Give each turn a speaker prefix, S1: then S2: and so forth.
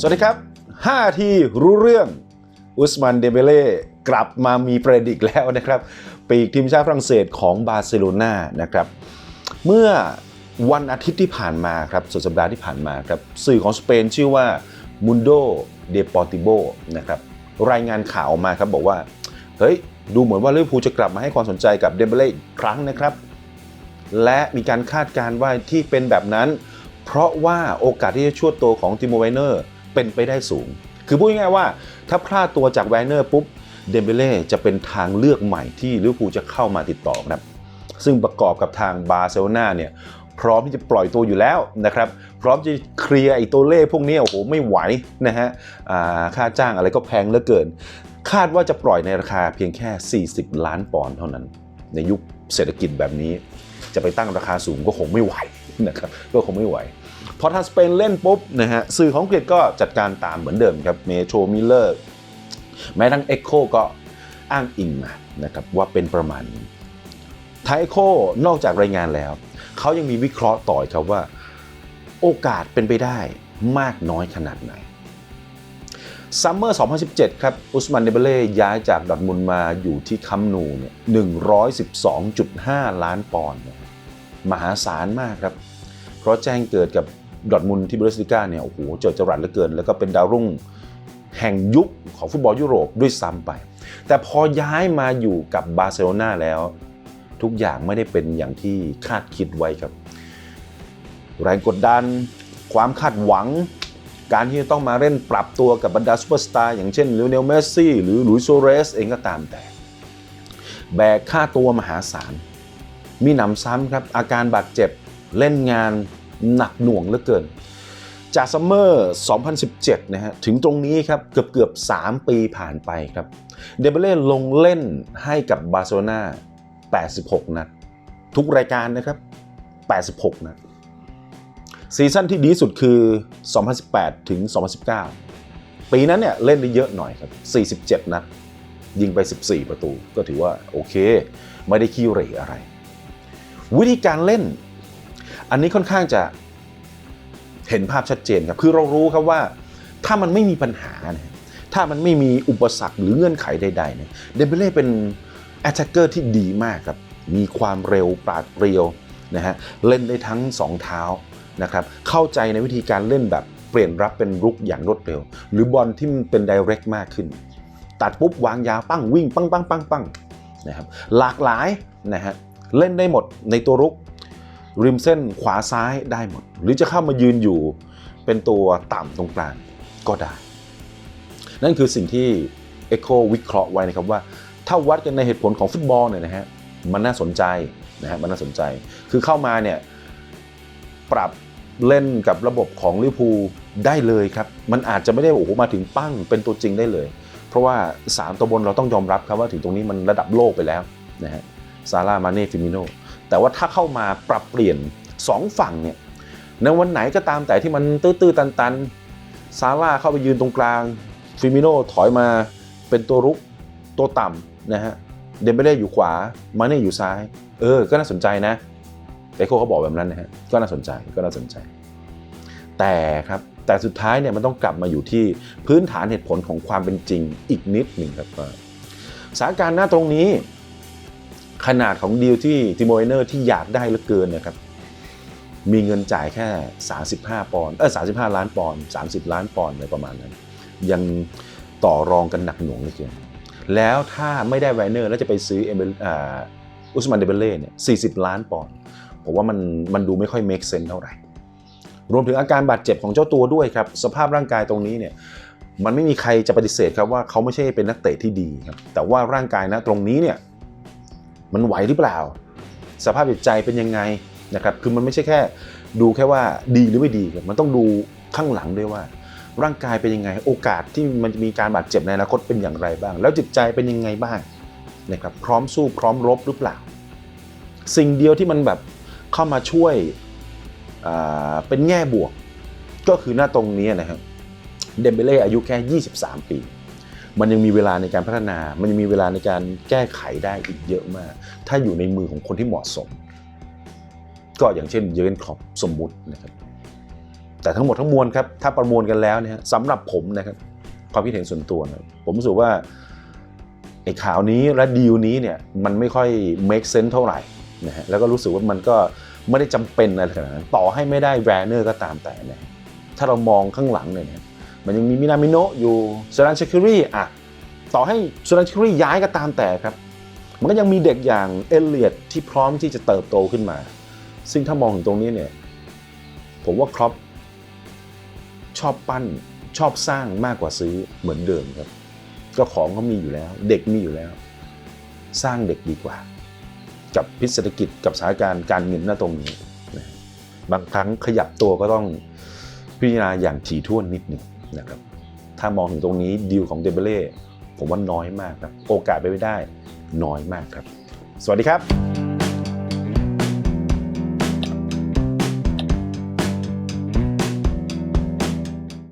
S1: สวัสดีครับ 5 ที่รู้เรื่องอุสมันเดเบเล่กลับมามีประดิกแล้วนะครับ ปีกทีมชาติฝรั่งเศสของบาร์เซโลนานะครับ เมื่อวันอาทิตย์ที่ผ่านมาครับสุดสัปดาห์ที่ผ่านมาครับสื่อของสเปนชื่อว่า Mundo Deportivo นะครับรายงานข่าวออกมาครับบอกว่าเฮ้ยดูเหมือนว่าลิเวอร์พูลจะกลับมาให้ความสนใจกับเดเบเล่อีกครั้งนะครับ และมีการคาดการณ์ว่าที่เป็นแบบนั้น เพราะว่าโอกาสที่จะชั่วตัวของติโมไวเนอร์ เป็นไปได้สูง คือพูดง่ายๆว่าถ้าพลาดตัวจากไวนเนอร์ปุ๊บเดมเบเล่จะเป็นทางเลือกใหม่ที่ลิเวอร์พูลจะเข้ามาติดต่อครับ ซึ่งประกอบกับทางบาร์เซโลนาเนี่ยพร้อมที่จะปล่อยตัวอยู่แล้วนะครับ พร้อมจะเคลียร์ไอ้ตัวเล่พวกนี้โอ้โหไม่ไหวนะฮะค่าจ้างอะไรก็แพงเหลือเกิน คาดว่าจะปล่อยในราคาเพียงแค่ 40 ล้านปอนด์เท่านั้น ในยุคเศรษฐกิจแบบนี้ จะไปตั้งราคาสูงก็คงไม่ไหวนะครับก็คงไม่ไหว พอทางสเปนเล่นปุ๊บนะฮะสื่อของอังกฤษก็จัดการตามเหมือนเดิมครับเมโทรมิเลอร์แม้ทั้งเอ็กโคก็อ้างอิงมานะครับว่าเป็นประมาณนี้ไทโคนอกจากรายงานแล้ว เขายังมีวิเคราะห์ต่ออีกครับว่า โอกาสเป็นไปได้มากน้อยขนาดไหนซัมเมอร์ 2017 ครับ อุสมันเดเบเล่ย้ายจากดอทมุนมาอยู่ที่คัมนูเนี่ย112.5 ล้านปอนด์เนี่ยมหาศาลมากครับ ราะแจ้งเกิดกับดอทมุนที่บุนเดสลิก้าเนี่ยโอ้โหเจอจรัสเหลือเกิน แล้วก็เป็นดาวรุ่งแห่งยุคของฟุตบอลยุโรปด้วยซ้ำไป แต่พอย้ายมาอยู่กับบาร์เซโลนาแล้ว ทุกอย่างไม่ได้เป็นอย่างที่คาดคิดไว้ครับ แรงกดดัน ความคาดหวัง การที่จะต้องมาเล่นปรับตัวกับบรรดาซูเปอร์สตาร์อย่างเช่นลิโอเนลเมสซี่หรือลุยโซเรสเองก็ตามแต่ แบกค่าตัวมหาศาล มีหนำซ้ำครับอาการบาดเจ็บ เล่นงานหนักหน่วงเหลือเกิน จากซัมเมอร์ 2017 นะฮะ ถึงตรงนี้ครับ เกือบเกือบ 3 ปีผ่านไปครับ เดเบเล่ลงเล่นให้กับบาร์เซโลนา86 นัด ทุกรายการนะครับ 86 นัด ซีซั่นที่ดีสุดคือ 2018 ถึง 2019 ปีนั้นเนี่ยเล่นได้เยอะหน่อยครับ 47 นัด ยิงไป 14 ประตู ก็ถือว่าโอเค ไม่ได้ขี้เหร่อะไร วิธีการเล่น อันนี้ค่อนข้างจะเห็นภาพชัดเจนครับคือเรารู้ครับว่าถ้ามันไม่มีปัญหาเนี่ยถ้ามันไม่มีอุปสรรคหรือเงื่อนไขใดๆเนี่ยเดมเบเล่เป็นแอตแทกเกอร์ที่ดีมากครับมีความเร็วปราดเปรียวนะฮะเล่นได้ทั้งสองเท้านะครับเข้าใจในวิธีการเล่นแบบเปลี่ยนรับเป็นรุกอย่างรวดเร็ว หรือบอลที่มันเป็น direct มากขึ้น ตัดปุ๊บวางยาวปั้งวิ่ง ปั้งปั้งปั้งปั้งนะครับหลากหลายนะฮะเล่นได้หมดในตัวรุก ริมเส้นขวาซ้ายได้หมด หรือจะเข้ามายืนอยู่เป็นตัวต่ำตรงกลางก็ได้ นั่นคือสิ่งที่ Echo วิเคราะห์ไว้นะครับว่า ถ้าวัดกันในเหตุผลของฟุตบอลเนี่ยนะฮะมันน่าสนใจนะฮะมันน่าสนใจ คือเข้ามาเนี่ยปรับเล่นกับระบบของลิเวอร์พูลได้เลยครับ มันอาจจะไม่ได้โอ้โหมาถึงปั้งเป็นตัวจริงได้เลย เพราะว่า 3 ตัวบนเราต้องยอมรับครับว่าถึงตรงนี้มันระดับโลกไปแล้วนะฮะซาร่ามาเน่ฟิมิโน แต่ว่าถ้าเข้ามาปรับเปลี่ยน 2 ฝั่งเนี่ยในวันไหนก็ตามแต่ที่มันตื้อๆตันๆซาร่าเข้าไปยืนตรงกลางฟิมิโนถอยมาเป็นตัวรุกตัวต่ำนะฮะเดมเบเล่อยู่ขวามาเน่อยู่ซ้าย เออ ก็น่าสนใจนะเอโคเขาบอกแบบนั้นนะฮะก็น่าสนใจก็น่าสนใจ แต่ครับแต่สุดท้ายเนี่ยมันต้องกลับมาอยู่ที่พื้นฐานเหตุผลของความเป็นจริงอีกนิดหนึ่งครับว่าสถานการณ์หน้าตรงนี้ ขนาดของดีลที่ติโมเอเนอร์ที่อยากได้เหลือเกินนะครับ มีเงินจ่ายแค่ 35 ปอนด์เออ35 ล้านปอนด์30 ล้านปอนด์อะไรประมาณนั้น ยังต่อรองกันหนักหน่วงเหลือเกินแล้วถ้าไม่ได้ไวเนอร์แล้วจะไปซื้อเอเบลอ่าอุสมันเดเบเล่เนี่ย40 ล้านปอนด์ผมว่ามันมันดูไม่ค่อย make sense เท่าไหร่ รวมถึงอาการบาดเจ็บของเจ้าตัวด้วยครับ สภาพร่างกายตรงนี้เนี่ยมันไม่มีใครจะปฏิเสธครับว่าเขาไม่ใช่เป็นนักเตะที่ดีครับแต่ว่าร่างกายนะตรงนี้เนี่ย มันไหวหรือเปล่า สภาพจิตใจเป็นยังไงนะครับคือมันไม่ใช่แค่ดูแค่ว่าดีหรือไม่ดีครับมันต้องดูข้างหลังด้วยว่า ร่างกายเป็นยังไงโอกาสที่มันจะมีการบาดเจ็บในอนาคตเป็นอย่างไรบ้าง แล้วจิตใจเป็นยังไงบ้างนะครับพร้อมสู้พร้อมรบหรือเปล่า สิ่งเดียวที่มันแบบเข้ามาช่วยเป็นแง่บวก ก็คือหน้าตรงนี้นะครับเดมเบเล่อายุแค่ 23 ปี มันยังมีเวลาในการพัฒนา มันยังมีเวลาในการแก้ไขได้อีกเยอะมาก ถ้าอยู่ในมือของคนที่เหมาะสม ก็อย่างเช่นเยอร์เกนคล็อปสมมุตินะครับ แต่ทั้งหมดทั้งมวลครับ ถ้าประมวลกันแล้วเนี่ยสำหรับผมนะครับความคิดเห็นส่วนตัวนะผมรู้สึกว่าไอ้ข่าวนี้และดีลนี้เนี่ยมันไม่ค่อย make sense เท่าไหร่นะฮะแล้วก็รู้สึกว่ามันก็ไม่ได้จำเป็นอะไรขนาดนั้นต่อให้ไม่ได้แวร์เนอร์ก็ตามแต่นะถ้าเรามองข้างหลังเนี่ย มันยังมีมินามิโนะอยู่เซรันเชคิรีอะต่อให้เซรันเชคิรีย้ายก็ตามแต่ครับ มันก็ยังมีเด็กอย่างเอเลียดที่พร้อมที่จะเติบโตขึ้นมา ซึ่งถ้ามองถึงตรงนี้เนี่ยผมว่าครอปชอบปั้นชอบสร้างมากกว่าซื้อเหมือนเดิมครับ ก็ของเขามีอยู่แล้ว เด็กมีอยู่แล้ว สร้างเด็กดีกว่า กับพิษเศรษฐกิจกับสถานการณ์การเงินหน้าตรงนี้ บางครั้งขยับตัวก็ต้องพิจารณาอย่างถี่ถ้วนนิดหนึ่ง นะครับถ้ามองถึงตรงนี้ดีลของเดเบเล่ผมว่าน้อยมากครับโอกาสไปไม่ได้น้อยมากครับ สวัสดีครับ